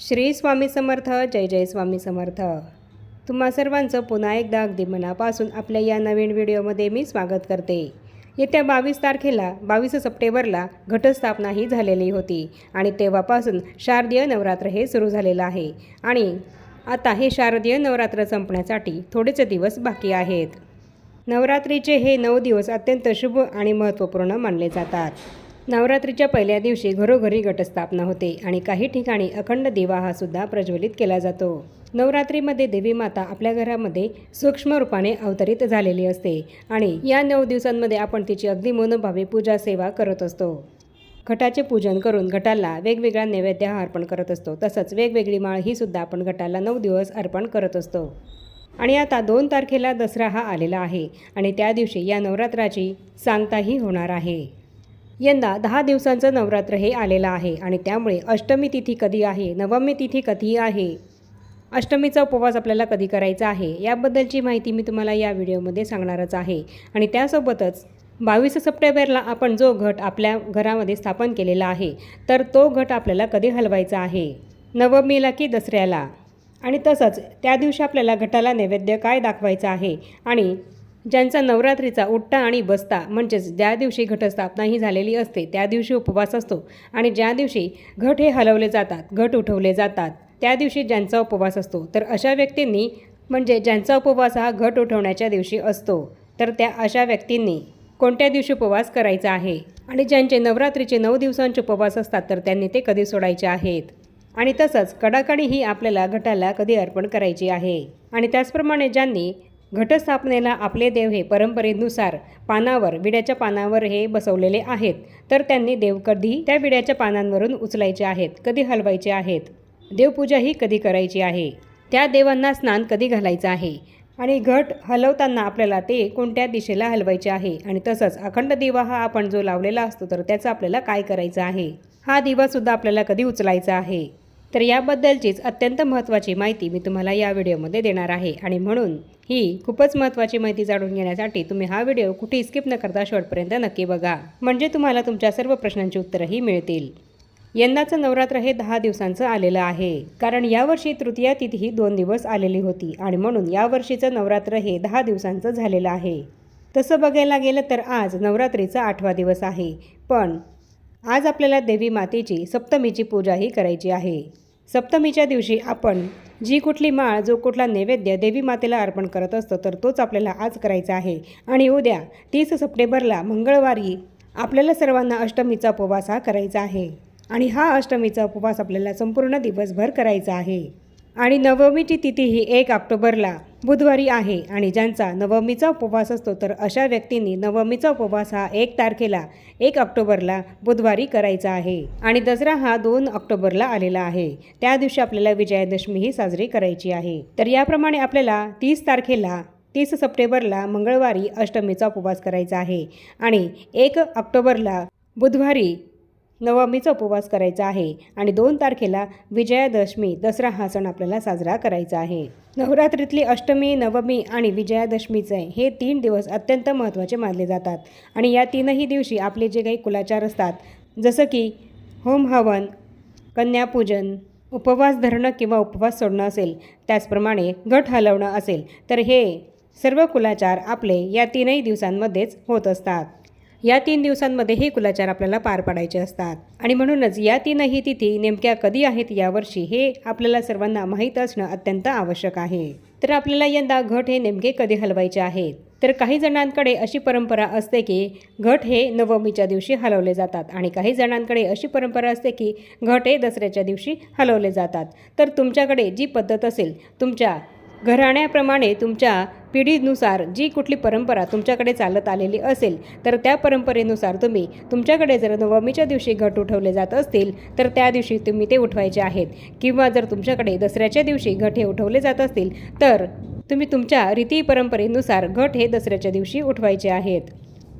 श्री स्वामी समर्थ जय जय स्वामी समर्थ. तुम्हा सर्वांचं पुन्हा एकदा अगदी मनापासून आपल्या या नवीन व्हिडिओमध्ये मी स्वागत करते. येत्या बावीस तारखेला बावीस सप्टेंबरला घटस्थापना ही झालेली होती आणि तेव्हापासून शारदीय नवरात्र हे सुरू झालेलं आहे. आणि आता हे शारदीय नवरात्र संपण्यासाठी थोडेच दिवस बाकी आहेत. नवरात्रीचे हे नऊ दिवस अत्यंत शुभ आणि महत्त्वपूर्ण मानले जातात. नवरात्रीच्या पहिल्या दिवशी घरोघरी घटस्थापना होते आणि काही ठिकाणी अखंड दिवा हा सुद्धा प्रज्वलित केला जातो. नवरात्रीमध्ये देवी माता आपल्या घरामध्ये सूक्ष्म रूपाने अवतरित झालेली असते आणि या नऊ दिवसांमध्ये आपण तिची अगदी मनोभावी पूजा सेवा करत असतो. घटाचे पूजन करून घटाला वेगवेगळा नैवेद्य हा अर्पण करत असतो. तसंच वेगवेगळी माळ ही सुद्धा आपण घटाला नऊ दिवस अर्पण करत असतो. आणि आता दोन तारखेला दसरा हा आलेला आहे आणि त्या दिवशी या नवरात्राची सांगताही होणार आहे. यंदा दहा दिवसांचं नवरात्र हे आलेलं आहे आणि त्यामुळे अष्टमी तिथी कधी आहे नवमी तिथी कधी आहे? अष्टमीचा उपवास आपल्याला कधी करायचा आहे? याबद्दलची माहिती मी तुम्हाला या व्हिडिओमध्ये सांगणारच आहे. आणि त्यासोबतच बावीस सप्टेंबरला आपण जो घट आपल्या घरामध्ये स्थापन केलेला आहे तर तो घट आपल्याला कधी हलवायचा आहे? नवमीला की दसऱ्याला? आणि तसंच त्या दिवशी आपल्याला घटाला नैवेद्य काय दाखवायचं आहे? आणि ज्यांचा नवरात्रीचा उठता आणि बसता म्हणजेच ज्या दिवशी घटस्थापना ही झालेली असते त्या दिवशी उपवास असतो आणि ज्या दिवशी घट हे हलवले जातात घट उठवले जातात त्या दिवशी ज्यांचा उपवास असतो. तर अशा व्यक्तींनी म्हणजे ज्यांचा उपवास हा घट उठवण्याच्या दिवशी असतो तर त्या अशा व्यक्तींनी कोणत्या दिवशी उपवास करायचा आहे? आणि ज्यांचे नवरात्रीचे नऊ दिवसांचे उपवास असतात तर त्यांनी ते कधी सोडायचे आहेत? आणि तसंच कडाकडी ही आपल्याला घटाला कधी अर्पण करायची आहे? आणि त्याचप्रमाणे ज्यांनी घटस्थापनेला आपले देव हे परंपरेनुसार पानावर विड्याच्या पानावर हे बसवलेले आहेत. तर त्यांनी देव कधी त्या विड्याच्या पानांवरून उचलायचे आहेत कधी हलवायचे आहेत? देवपूजा ही कधी करायची आहे? त्या देवांना स्नान कधी घालायचं आहे? आणि घट हलवताना आपल्याला ते कोणत्या दिशेला हलवायचे आहे? आणि तसंच अखंड दिवा हा आपण जो लावलेला असतो तर त्याचं आपल्याला काय करायचं आहे? हा दिवासुद्धा आपल्याला कधी उचलायचा आहे? तर याबद्दलचीच अत्यंत महत्त्वाची माहिती मी तुम्हाला या व्हिडिओमध्ये देणार आहे. आणि म्हणून ही खूपच महत्त्वाची माहिती जाणून घेण्यासाठी तुम्ही हा व्हिडिओ कुठे स्किप न करता शेवटपर्यंत नक्की बघा. म्हणजे तुम्हाला तुमच्या सर्व प्रश्नांची उत्तरंही मिळतील. यंदाचं नवरात्र हे दहा दिवसांचं आलेलं आहे. कारण यावर्षी तृतीया तिथी ही दोन दिवस आलेली होती आणि म्हणून यावर्षीचं नवरात्र हे दहा दिवसांचं झालेलं आहे. तसं बघायला गेलं तर आज नवरात्रीचा आठवा दिवस आहे. पण आज आपल्याला देवी मातेची सप्तमीची पूजाही करायची आहे. सप्तमीच्या दिवशी आपण जी कुठली माळ जो कुठला नैवेद्य देवी मातेला अर्पण करत असतो तर तोच आपल्याला आज करायचा आहे. आणि उद्या तीस सप्टेंबरला मंगळवारी आपल्याला सर्वांना अष्टमीचा उपवास हा करायचा आहे. आणि हा अष्टमीचा उपवास आपल्याला संपूर्ण दिवसभर करायचा आहे. आणि नवमीची तिथी ही एक ऑक्टोबरला बुधवारी आहे आणि ज्यांचा नवमीचा उपवास असतो तर अशा व्यक्तींनी नवमीचा उपवास हा एक तारखेला एक ऑक्टोबरला बुधवारी करायचा आहे. आणि दसरा हा दोन ऑक्टोबरला आलेला आहे. त्या दिवशी आपल्याला विजयादशमीही साजरी करायची आहे. तर याप्रमाणे आपल्याला तीस तारखेला तीस सप्टेंबरला मंगळवारी अष्टमीचा उपवास करायचा आहे. आणि एक ऑक्टोबरला बुधवारी नवमीचा उपवास करायचा आहे आणि दोन तारखेला विजयादशमी दसरा हा सण आपल्याला साजरा करायचा आहे. नवरात्रीतली अष्टमी नवमी आणि विजयादशमीचे हे तीन दिवस अत्यंत महत्त्वाचे मानले जातात आणि या तीनही दिवशी आपले जे काही कुलाचार असतात जसं की होम हवन कन्यापूजन उपवास धरणं किंवा उपवास सोडणं असेल त्याचप्रमाणे घट हलवणं असेल तर हे सर्व कुलाचार आपले या तीनही दिवसांमध्येच होत असतात. या तीन दिवसांमध्ये हे कुलाचार आपल्याला पार पाडायचे असतात. आणि म्हणूनच या तीनही तिथी नेमक्या कधी आहेत यावर्षी हे आपल्याला सर्वांना माहीत असणं अत्यंत आवश्यक आहे. तर आपल्याला यंदा घट हे नेमके कधी हलवायचे आहेत तर काही जणांकडे अशी परंपरा असते की घट हे नवमीच्या दिवशी हलवले जातात आणि काही जणांकडे अशी परंपरा असते की घट हे दसऱ्याच्या दिवशी हलवले जातात. तर तुमच्याकडे जी पद्धत असेल तुमच्या घराण्याप्रमाणे तुमच्या पिढीनुसार जी कुठली परंपरा तुमच्याकडे चालत आलेली असेल तर त्या परंपरेनुसार तुम्ही तुमच्याकडे जर नवमीच्या दिवशी घट उठवले जात असतील तर त्या दिवशी तुम्ही ते उठवायचे आहेत. किंवा जर तुमच्याकडे दसऱ्याच्या दिवशी घट हे उठवले जात असतील तर तुम्ही तुमच्या रीती परंपरेनुसार घट हे दसऱ्याच्या दिवशी उठवायचे आहेत.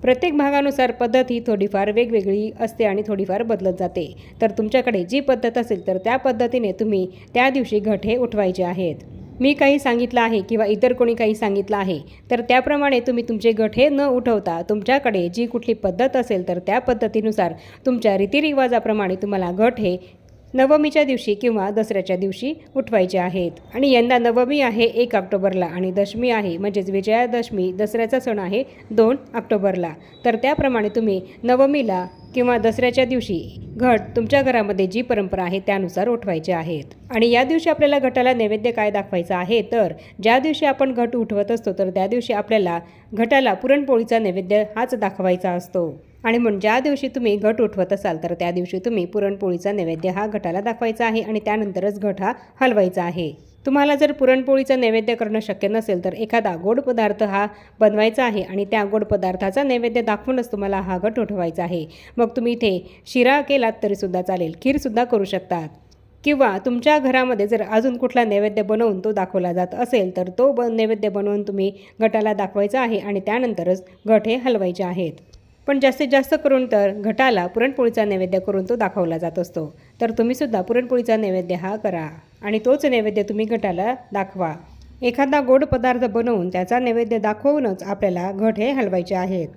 प्रत्येक भागानुसार पद्धत ही थोडीफार वेगवेगळी असते आणि थोडीफार बदलत जाते. तर तुमच्याकडे जी पद्धत असेल तर त्या पद्धतीने तुम्ही त्या दिवशी घट हे उठवायचे आहेत. मी काही सांगितलं आहे किंवा इतर कोणी काही सांगितलं आहे तर त्याप्रमाणे तुम्ही तुमचे गट हे न उठवता तुमच्याकडे जी कुठली पद्धत असेल तर त्या पद्धतीनुसार तुमच्या रीतिरिवाजाप्रमाणे तुम्हाला गट हे नवमीच्या दिवशी किंवा दसऱ्याच्या दिवशी उठवायचे आहेत. आणि यंदा नवमी आहे एक ऑक्टोबरला आणि दशमी आहे म्हणजेच विजयादशमी दसऱ्याचा सण आहे दोन ऑक्टोबरला. तर त्याप्रमाणे तुम्ही नवमीला किंवा दसऱ्याच्या दिवशी घट तुमच्या घरामध्ये जी परंपरा आहे त्यानुसार उठवायचे आहेत. आणि या दिवशी आपल्याला घटाला नैवेद्य काय दाखवायचा आहे? तर ज्या दिवशी आपण घट उठवत असतो तर त्या दिवशी आपल्याला घटाला पुरणपोळीचा नैवेद्य हाच दाखवायचा असतो. आणि म्हणून ज्या दिवशी तुम्ही घट उठवत असाल तर त्या दिवशी तुम्ही पुरणपोळीचा नैवेद्य हा घटाला दाखवायचा आहे आणि त्यानंतरच घट हा हलवायचा आहे. तुम्हाला जर पुरणपोळीचा नैवेद्य करणं शक्य नसेल तर एखादा गोड पदार्थ हा बनवायचा आहे आणि त्या गोड पदार्थाचा नैवेद्य दाखवूनच तुम्हाला हा घट उठवायचा आहे. मग तुम्ही इथे शिरा केलात तरीसुद्धा चालेल खीरसुद्धा करू शकतात. किंवा तुमच्या घरामध्ये जर अजून कुठला नैवेद्य बनवून तो दाखवला जात असेल तर तो ब नैवेद्य बनवून तुम्ही गटाला दाखवायचा आहे आणि त्यानंतरच घट हे हलवायचे आहेत. पण जास्तीत जास्त करून तर घटाला पुरणपोळीचा नैवेद्य करून तो दाखवला जात असतो. तर तुम्हीसुद्धा पुरणपोळीचा नैवेद्य हा करा आणि तोच नैवेद्य तुम्ही घटाला दाखवा. एखादा गोड पदार्थ बनवून त्याचा नैवेद्य दाखवूनच आपल्याला घट हे हलवायचे आहेत.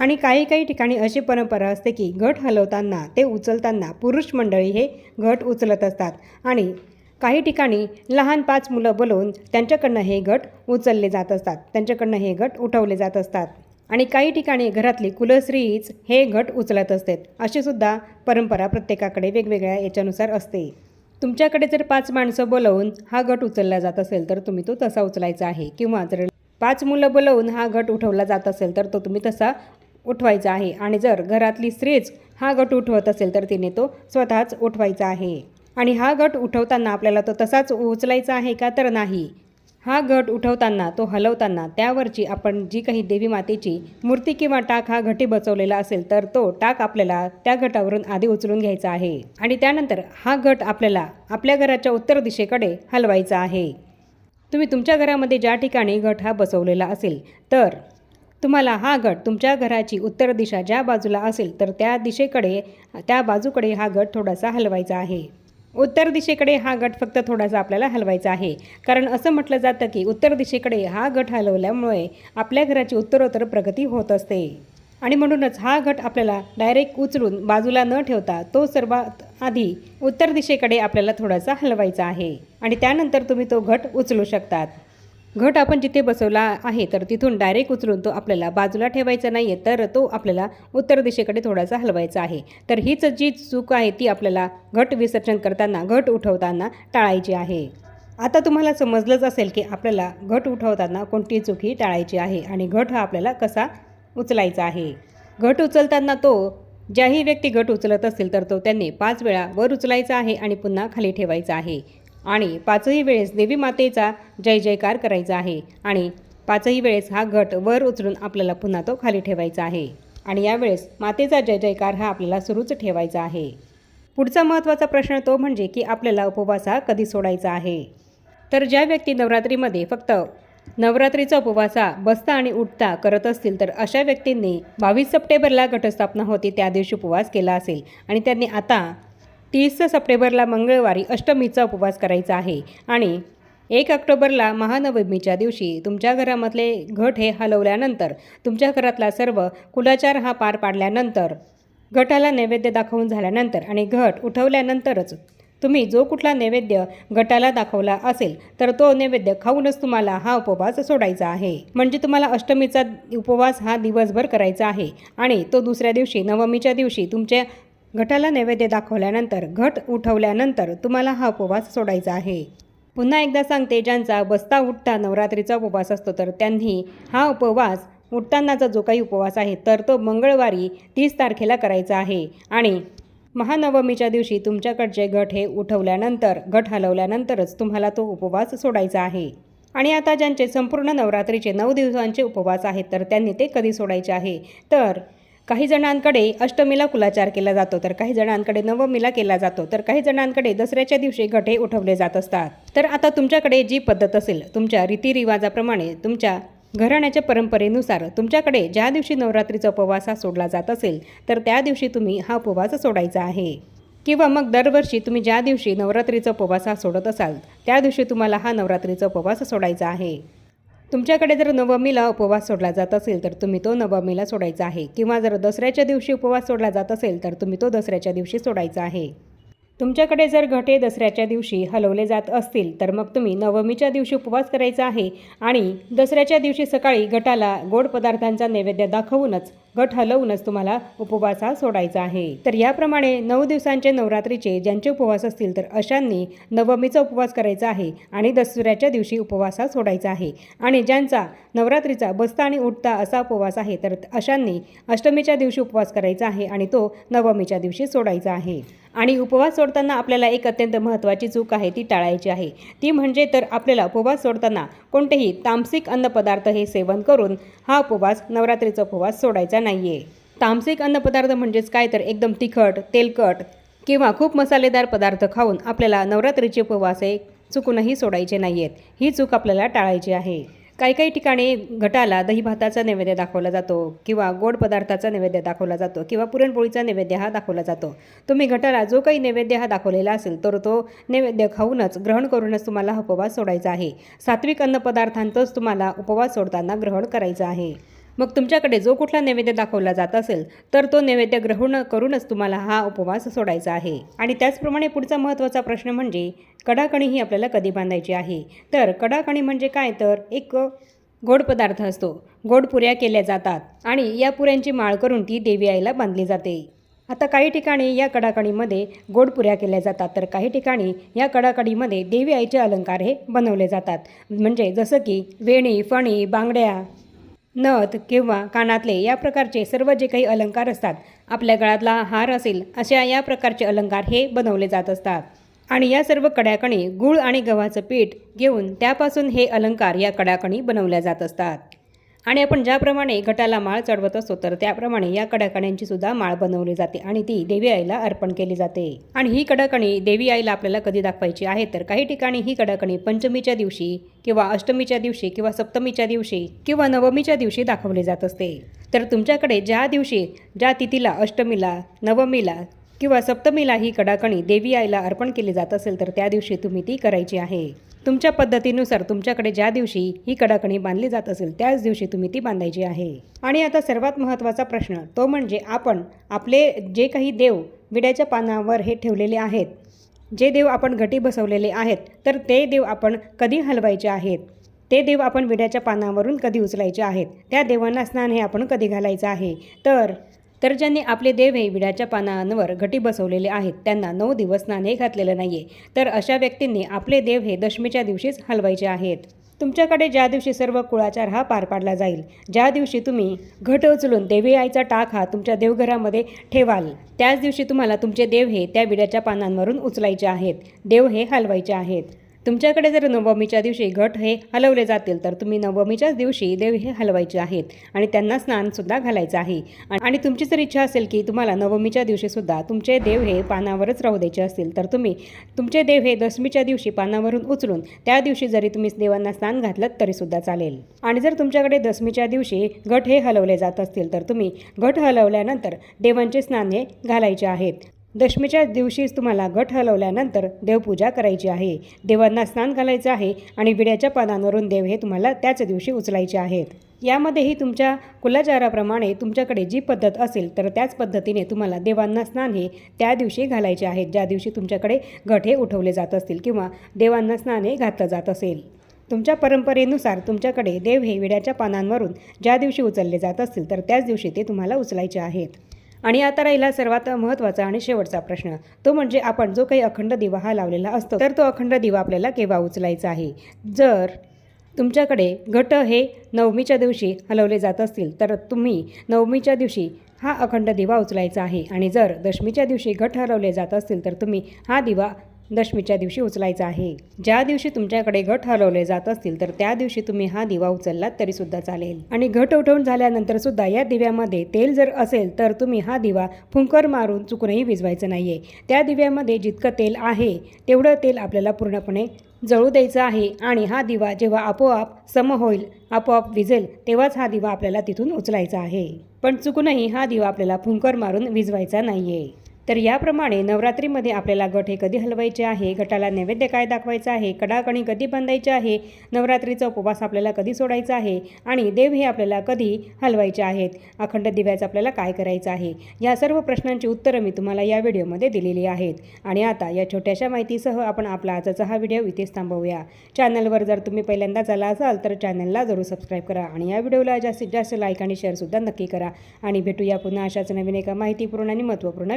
आणि काही काही ठिकाणी अशी परंपरा असते की घट हलवताना ते उचलताना पुरुष मंडळी हे घट उचलत असतात. आणि काही ठिकाणी लहान पाच मुलं बोलवून त्यांच्याकडनं हे गट उचलले जात असतात. त्यांच्याकडनं हे गट उठवले जात असतात. आणि काही ठिकाणी घरातली कुलस्त्रीच हे घट उचलत असते. अशी सुद्धा परंपरा प्रत्येकाकडे वेगवेगळ्या याच्यानुसार असते. तुमच्याकडे जर पाच माणसं बोलवून हा गट उचलला जात असेल तर तुम्ही तो तसा उचलायचा आहे. किंवा जर पाच मुलं बोलवून हा गट उठवला जात असेल तर तो तुम्ही तसा उठवायचा आहे. आणि जर घरातली स्त्रीच हा गट उठवत असेल तर तिने तो स्वतःच उठवायचा आहे. आणि हा गट उठवताना आपल्याला तो तसाच उचलायचा आहे का तर नाही. हा घट उठवताना तो हलवताना त्यावरची आपण जी काही देवी मातेची मूर्ती किंवा टाक हा घटी बसवलेला असेल तर तो टाक आपल्याला त्या घटावरून आधी उचलून घ्यायचा आहे. आणि त्यानंतर हा घट आपल्याला आपल्या घराच्या उत्तर दिशेकडे हलवायचा आहे. तुम्ही तुमच्या घरामध्ये ज्या ठिकाणी घट हा बसवलेला असेल तर तुम्हाला हा गट तुमच्या घराची उत्तर दिशा ज्या बाजूला असेल तर त्या दिशेकडे त्या बाजूकडे हा गट थोडासा हलवायचा आहे. उत्तर दिशेकडे हा गट फक्त थोडासा आपल्याला हलवायचा आहे. कारण असं म्हटलं जातं की उत्तर दिशेकडे हा गट हलवल्यामुळे आपल्या घराची उत्तरोत्तर प्रगती होत असते. आणि म्हणूनच हा गट आपल्याला डायरेक्ट उचलून बाजूला न ठेवता तो सर्वात आधी उत्तर दिशेकडे आपल्याला थोडासा हलवायचा आहे. आणि त्यानंतर तुम्ही तो घट उचलू शकतात. घट आपण जिथे बसवला आहे तर तिथून डायरेक्ट उचलून तो आपल्याला बाजूला ठेवायचा नाही आहे तर तो आपल्याला उत्तर दिशेकडे थोडासा हलवायचा आहे. तर हीच जी चूक आहे ती आपल्याला घट विसर्जन करताना घट उठवताना टाळायची आहे. आता तुम्हाला समजलंच असेल की आपल्याला घट उठवताना कोणती चूक ही टाळायची आहे आणि घट हा आपल्याला कसा उचलायचा आहे. घट उचलताना तो ज्याही व्यक्ती घट उचलत असेल तर तो त्यांनी पाच वेळा वर उचलायचा आहे आणि पुन्हा खाली ठेवायचा आहे. आणि पाचही वेळेस देवी मातेचा जय जयकार करायचा आहे. आणि पाचही वेळेस हा घट वर उचलून आपल्याला पुन्हा तो खाली ठेवायचा आहे. आणि यावेळेस मातेचा जय जयकार हा आपल्याला सुरूच ठेवायचा आहे. पुढचा महत्त्वाचा प्रश्न तो म्हणजे की आपल्याला उपवास हा कधी सोडायचा आहे? तर ज्या व्यक्ती नवरात्रीमध्ये फक्त नवरात्रीचा उपवास हा बसता आणि उठता करत असतील तर अशा व्यक्तींनी बावीस सप्टेंबरला घटस्थापना होती त्या दिवशी उपवास केला असेल. आणि त्यांनी आता तीस सप्टेंबरला मंगळवारी अष्टमीचा उपवास करायचा आहे आणि एक ऑक्टोबरला महानवमीच्या दिवशी तुमच्या घरामधले घट हे हलवल्यानंतर तुमच्या घरातला सर्व कुलाचार हा पार पाडल्यानंतर घटाला नैवेद्य दाखवून झाल्यानंतर आणि घट उठवल्यानंतरच तुम्ही जो कुठला नैवेद्य गटाला दाखवला असेल तर तो नैवेद्य खाऊनच तुम्हाला हा उपवास सोडायचा आहे. म्हणजे तुम्हाला अष्टमीचा उपवास हा दिवसभर करायचा आहे आणि तो दुसऱ्या दिवशी नवमीच्या दिवशी तुमच्या घटाला नैवेद्य दाखवल्यानंतर घट उठवल्यानंतर तुम्हाला हा उपवास सोडायचा आहे. पुन्हा एकदा सांगते ज्यांचा बसता उठता नवरात्रीचा उपवास असतो तर त्यांनी हा उपवास उठतानाचा जो काही उपवास आहे तर तो मंगळवारी तीस तारखेला करायचा आहे. आणि महानवमीच्या दिवशी तुमच्याकडचे घट हे उठवल्यानंतर घट हलवल्यानंतरच तुम्हाला तो उपवास सोडायचा आहे. आणि आता ज्यांचे संपूर्ण नवरात्रीचे नऊ दिवसांचे उपवास आहेत तर त्यांनी ते कधी सोडायचे आहे? तर काही जणांकडे अष्टमीला कुलाचार केला जातो तर काही जणांकडे नवमीला केला जातो तर काही जणांकडे दसऱ्याच्या दिवशी घटे उठवले जात असतात. तर आता तुमच्याकडे जी पद्धत असेल तुमच्या रीतिरिवाजाप्रमाणे तुमच्या घराण्याच्या परंपरेनुसार तुमच्याकडे ज्या दिवशी नवरात्रीचा उपवास हा सोडला जात असेल तर त्या दिवशी तुम्ही हा उपवास सोडायचा आहे. किंवा मग दरवर्षी तुम्ही ज्या दिवशी नवरात्रीचा उपवास हा सोडत असाल त्या दिवशी तुम्हाला हा नवरात्रीचा उपवास सोडायचा आहे. तुमच्याकडे जर नवमीला उपवास सोडला जात असेल तर तुम्ही तो नवमीला सोडायचा आहे. किंवा जर दसऱ्याच्या दिवशी उपवास सोडला जात असेल तर तुम्ही तो दसऱ्याच्या दिवशी सोडायचा आहे. तुमच्याकडे जर घटे दसऱ्याच्या दिवशी हलवले जात असतील तर मग तुम्ही नवमीच्या दिवशी उपवास करायचा आहे आणि दसऱ्याच्या दिवशी सकाळी गटाला गोड पदार्थांचा नैवेद्य दाखवूनच गट हलवूनच तुम्हाला उपवास हा सोडायचा आहे. तर याप्रमाणे नऊ दिवसांचे नवरात्रीचे ज्यांचे उपवास असतील तर अशांनी नवमीचा उपवास करायचा आहे आणि दसऱ्याच्या दिवशी उपवास हा सोडायचा आहे. आणि ज्यांचा नवरात्रीचा बसता आणि उठता असा उपवास आहे तर अशांनी अष्टमीच्या दिवशी उपवास करायचा आहे आणि तो नवमीच्या दिवशी सोडायचा आहे. आणि उपवास सोडताना आपल्याला एक अत्यंत महत्त्वाची चूक आहे ती टाळायची आहे. ती म्हणजे तर आपल्याला उपवास सोडताना कोणतेही तामसिक अन्नपदार्थ हे सेवन करून हा उपवास नवरात्रीचा उपवास सोडायचा नाही आहे तामसिक अन्नपदार्थ म्हणजेच काय तर एकदम तिखट तेलकट किंवा खूप मसालेदार पदार्थ खाऊन आपल्याला नवरात्रीचे उपवास हे चुकूनही सोडायचे नाही आहेत ही चूक आपल्याला टाळायची आहे. काही काही ठिकाणी घटाला दही भाताचा नैवेद्य दाखवला जातो किंवा गोड पदार्थाचा नैवेद्य दाखवला जातो किंवा पुरणपोळीचा नैवेद्य हा दाखवला जातो. तुम्ही घटाला जो काही नैवेद्य हा दाखवलेला असेल तर तो नैवेद्य खाऊनच ग्रहण करूनच तुम्हाला उपवास सोडायचा आहे. सात्विक अन्नपदार्थांतच तुम्हाला उपवास सोडताना ग्रहण करायचं आहे. मग तुमच्याकडे जो कुठला नैवेद्य दाखवला जात असेल तर तो नैवेद्य ग्रहण करूनच तुम्हाला हा उपवास सोडायचा आहे. आणि त्याचप्रमाणे पुढचा महत्त्वाचा प्रश्न म्हणजे कडाकणी ही आपल्याला कधी बांधायची आहे? तर कडाकणी म्हणजे काय? तर एक गोड पदार्थ असतो. गोड पुऱ्या केल्या जातात आणि या पुऱ्यांची माळ करून ती देवी आईला बांधली जाते. आता काही ठिकाणी या कडाकणीमध्ये गोड पुऱ्या केल्या जातात तर काही ठिकाणी या कडाकणीमध्ये देवी आईचे अलंकार हे बनवले जातात. म्हणजे जसं की वेणी फणी बांगड्या नथ किंवा कानातले या प्रकारचे सर्व जे काही अलंकार असतात आपल्या गळ्यातला हार असेल अशा या प्रकारचे अलंकार हे बनवले जात असतात. आणि या सर्व कड्याकणी गूळ आणि गव्हाचं पीठ घेऊन त्यापासून हे अलंकार या कड्याकणी बनवल्या जात असतात. आणि आपण ज्याप्रमाणे घटाला माळ चढवत असतो तर त्याप्रमाणे या कडाकण्यांची सुद्धा माळ बनवली जाते आणि ती देवी आईला अर्पण केली जाते. आणि ही कडाकणी देवी आईला आपल्याला कधी दाखवायची आहे तर काही ठिकाणी ही कडाकणी पंचमीच्या दिवशी किंवा अष्टमीच्या दिवशी किंवा सप्तमीच्या दिवशी किंवा नवमीच्या दिवशी दाखवली जात असते. तर तुमच्याकडे ज्या दिवशी ज्या तिथीला अष्टमीला नवमीला किंवा सप्तमीला ही कडाकणी देवी आईला अर्पण केली जात असेल तर त्या दिवशी तुम्ही ती करायची आहे. तुमच्या पद्धतीनुसार तुमच्याकडे ज्या दिवशी ही कडाकणी बांधली जात असेल त्याच दिवशी तुम्ही ती बांधायची आहे. आणि आता सर्वात महत्त्वाचा प्रश्न तो म्हणजे आपण आपले जे काही देव विड्याच्या पानावर हे ठेवलेले आहेत जे देव आपण घटी बसवलेले आहेत तर ते देव आपण कधी हलवायचे आहेत? ते देव आपण विड्याच्या पानावरून कधी उचलायचे आहेत? त्या देवांना स्नान हे आपण कधी घालायचं आहे? तर तर ज्यांनी आपले देव हे विड्याच्या पानांवर घटी बसवलेले आहेत त्यांना नऊ दिवस नाणे घातलेलं नाही आहे तर अशा व्यक्तींनी आपले देव हे दशमीच्या दिवशीच हलवायचे आहेत. तुमच्याकडे ज्या दिवशी सर्व कुळाचार हा पार पाडला जाईल ज्या दिवशी तुम्ही घट उचलून देवी आईचा टाक हा तुमच्या देवघरामध्ये ठेवाल त्याच दिवशी तुम्हाला तुमचे देव हे त्या विड्याच्या पानांवरून उचलायचे आहेत. देव हे हलवायचे आहेत. तुमच्याकडे जर नवमीच्या दिवशी घट हे हलवले जातील तर तुम्ही नवमीच्याच दिवशी देव हे हलवायचे आहेत आणि त्यांना स्नानसुद्धा घालायचं आहे. आणि तुमची जर इच्छा असेल की तुम्हाला नवमीच्या दिवशीसुद्धा तुमचे देव हे पानावरच राहू द्यायचे असतील तर तुम्ही तुमचे देव हे दशमीच्या दिवशी पानावरून उचलून त्या दिवशी जरी तुम्ही देवांना स्नान घातलं तरीसुद्धा चालेल. आणि जर तुमच्याकडे दशमीच्या दिवशी घट हे हलवले जात असतील तर तुम्ही घट हलवल्यानंतर देवांचे स्नान हे घालायचे आहेत. दशमीच्या दिवशीच तुम्हाला गट हलवल्यानंतर देवपूजा करायची आहे. देवांना स्नान घालायचं आहे आणि विड्याच्या पानांवरून देव हे तुम्हाला त्याच दिवशी उचलायचे आहेत. यामध्येही तुमच्या कुलाचाराप्रमाणे तुमच्याकडे जी पद्धत असेल तर त्याच पद्धतीने तुम्हाला देवांना स्नान हे त्या दिवशी घालायचे आहेत. ज्या दिवशी तुमच्याकडे गट हे उठवले जात असतील किंवा देवांना स्नान हे घातलं जात असेल. तुमच्या परंपरेनुसार तुमच्याकडे देव हे विड्याच्या पानांवरून ज्या दिवशी उचलले जात असतील तर त्याच दिवशी ते तुम्हाला उचलायचे आहेत. आणि आता राहिला सर्वात महत्त्वाचा आणि शेवटचा प्रश्न. तो म्हणजे आपण जो काही अखंड दिवा हा लावलेला असतो तर तो अखंड दिवा आपल्याला केव्हा उचलायचा आहे? जर तुमच्याकडे घट हे नवमीच्या दिवशी हलवले जात असतील तर तुम्ही नवमीच्या दिवशी हा अखंड दिवा उचलायचा आहे. आणि जर दशमीच्या दिवशी घट हलवले जात असतील तर तुम्ही हा दिवा दशमीच्या दिवशी उचलायचा आहे. ज्या दिवशी तुमच्याकडे घट हलवले जात असतील तर त्या दिवशी तुम्ही हा दिवा उचललात तरी सुद्धा चालेल. आणि घट उठवून झाल्यानंतर सुद्धा या दिव्यामध्ये तेल जर असेल तर तुम्ही हा दिवा फुंकर मारून चुकूनही विजवायचं नाहीये. त्या दिव्यामध्ये जितकं तेल आहे तेवढं तेल आपल्याला पूर्णपणे जळू द्यायचं आहे. आणि हा दिवा जेव्हा आपोआप सम होईल आपोआप विजेल तेव्हाच हा दिवा आपल्याला तिथून उचलायचा आहे. पण चुकूनही हा दिवा आपल्याला फुंकर मारून विजवायचा नाहीये. तर याप्रमाणे नवरात्रीमध्ये आपल्याला गट हे कधी हलवायचे आहे गटाला नैवेद्य काय दाखवायचं आहे कडाकणी कधी बांधायचे आहे नवरात्रीचा उपवास आपल्याला कधी सोडायचा आहे आणि देव हे आपल्याला कधी हलवायचे आहेत अखंड दिव्याचं आपल्याला काय करायचं आहे या सर्व प्रश्नांची उत्तरं मी तुम्हाला या व्हिडिओमध्ये दिलेली आहेत. आणि आता या छोट्याशा माहितीसह आपण आपला आजचा हा व्हिडिओ इथेच थांबवूया. चॅनलवर जर तुम्ही पहिल्यांदाच आला असाल तर चॅनलला जरूर सबस्क्राईब करा आणि या व्हिडिओला जास्तीत जास्त लाईक आणि शेअरसुद्धा नक्की करा. आणि भेटूया पुन्हा अशाच नवीन एका माहितीपूर्ण आणि महत्त्वपूर्ण